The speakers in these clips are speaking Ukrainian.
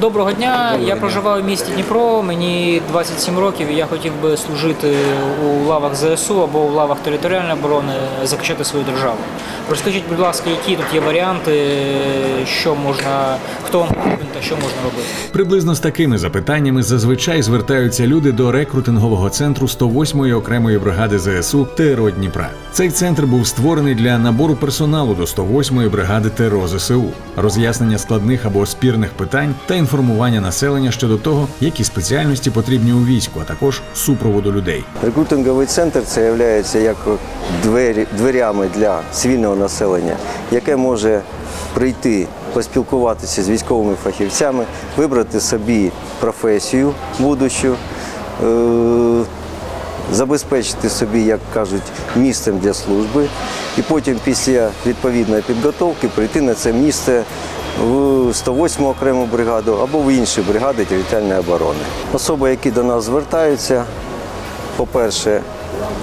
Доброго дня. Я проживаю в місті Дніпро. Мені 27 років. і Я хотів би служити у лавах ЗСУ або у лавах територіальної оборони, захищати свою державу. Розкажіть, будь ласка, які тут є варіанти, що можна, хто вам потрібен та що можна робити? Приблизно з такими запитаннями зазвичай звертаються люди до рекрутингового центру 108-ї окремої бригади ЗСУ ТРО Дніпра. Цей центр був створений для набору персоналу до 108-ї бригади ТРО ЗСУ, роз'яснення складних або спірних питань та інформування населення щодо того, які спеціальності потрібні у війську, а також супроводу людей. Рекрутинговий центр це є як двері, дверями для цивільного населення, яке може прийти, поспілкуватися з військовими фахівцями, вибрати собі професію будущу, е- забезпечити собі, як кажуть, місцем для служби, і потім після відповідної підготовки прийти на це місце в 108 окрему бригаду або в інші бригади територіальної оборони. Особи, які до нас звертаються, по-перше,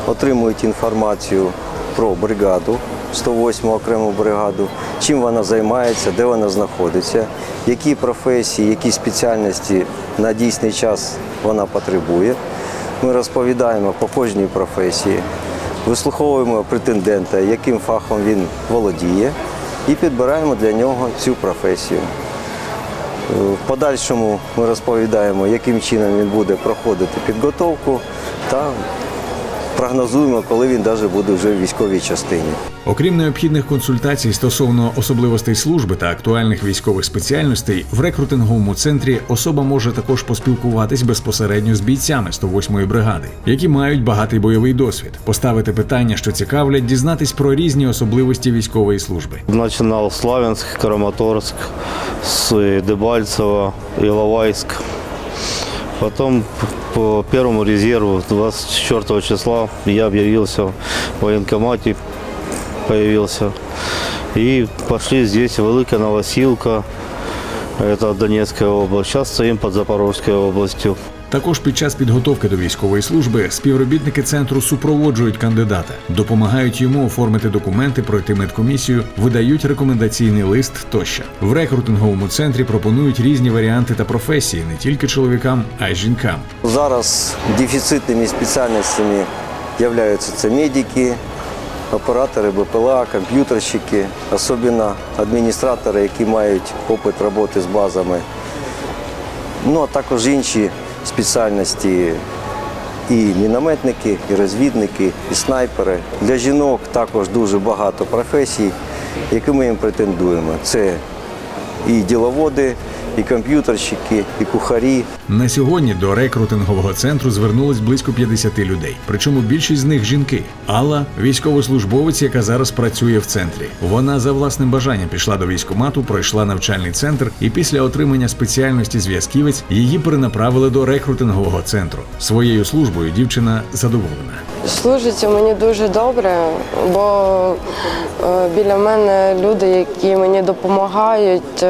отримують інформацію про бригаду, 108 окрему бригаду, чим вона займається, де вона знаходиться, які професії, які спеціальності на дійсний час вона потребує. Ми розповідаємо по кожній професії, вислуховуємо претендента, яким фахом він володіє, і підбираємо для нього цю професію. В подальшому ми розповідаємо, яким чином він буде проходити підготовку та прогнозуємо, коли він навіть буде вже в військовій частині. Окрім необхідних консультацій стосовно особливостей служби та актуальних військових спеціальностей, в рекрутинговому центрі особа може також поспілкуватись безпосередньо з бійцями 108-ї бригади, які мають багатий бойовий досвід, поставити питання, що цікавлять, дізнатись про різні особливості військової служби. Начинал Славянск, Краматорск, с Дебальцево, Иловайск. Потом по первому резерву 24 числа я объявился в военкомате, появился. И пошли здесь Великая Новосилка, это Донецкая область. Сейчас стоим под Запорожской областью. Також під час підготовки до військової служби співробітники центру супроводжують кандидата, допомагають йому оформити документи, пройти медкомісію, видають рекомендаційний лист тощо. В рекрутинговому центрі пропонують різні варіанти та професії не тільки чоловікам, а й жінкам. Зараз дефіцитними спеціальностями являються це медики, оператори БПЛА, комп'ютерщики, особливо адміністратори, які мають опит роботи з базами. Ну а також інші спеціальності і мінометники, і розвідники, і снайпери. Для жінок також дуже багато професій, які ми їм претендуємо. Це і діловоди, і комп'ютерщики, і кухарі, На сьогодні до рекрутингового центру звернулось близько 50 людей. Причому більшість з них жінки. Алла військовослужбовець, яка зараз працює в центрі. Вона за власним бажанням пішла до військкомату, пройшла навчальний центр, і після отримання спеціальності зв'язківець її перенаправили до рекрутингового центру. Своєю службою дівчина задоволена. Служиться мені дуже добре, бо е, біля мене люди, які мені допомагають.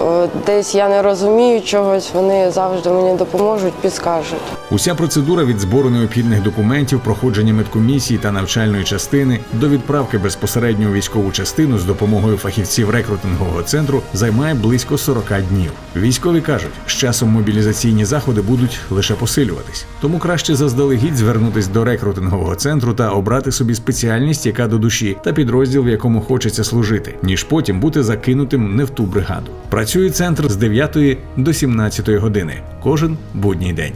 Е, Десь я не розумію чогось, вони завжди мені допоможуть, підскажуть. Уся процедура від збору необхідних документів, проходження медкомісії та навчальної частини до відправки безпосередньо у військову частину з допомогою фахівців рекрутингового центру займає близько 40 днів. Військові кажуть, з часом мобілізаційні заходи будуть лише посилюватись, тому краще заздалегідь звернутись до рекрутингового центру та обрати собі спеціальність, яка до душі, та підрозділ, в якому хочеться служити, ніж потім бути закинутим не в ту бригаду. Працює центр з 9 до 17 години кожен будній день.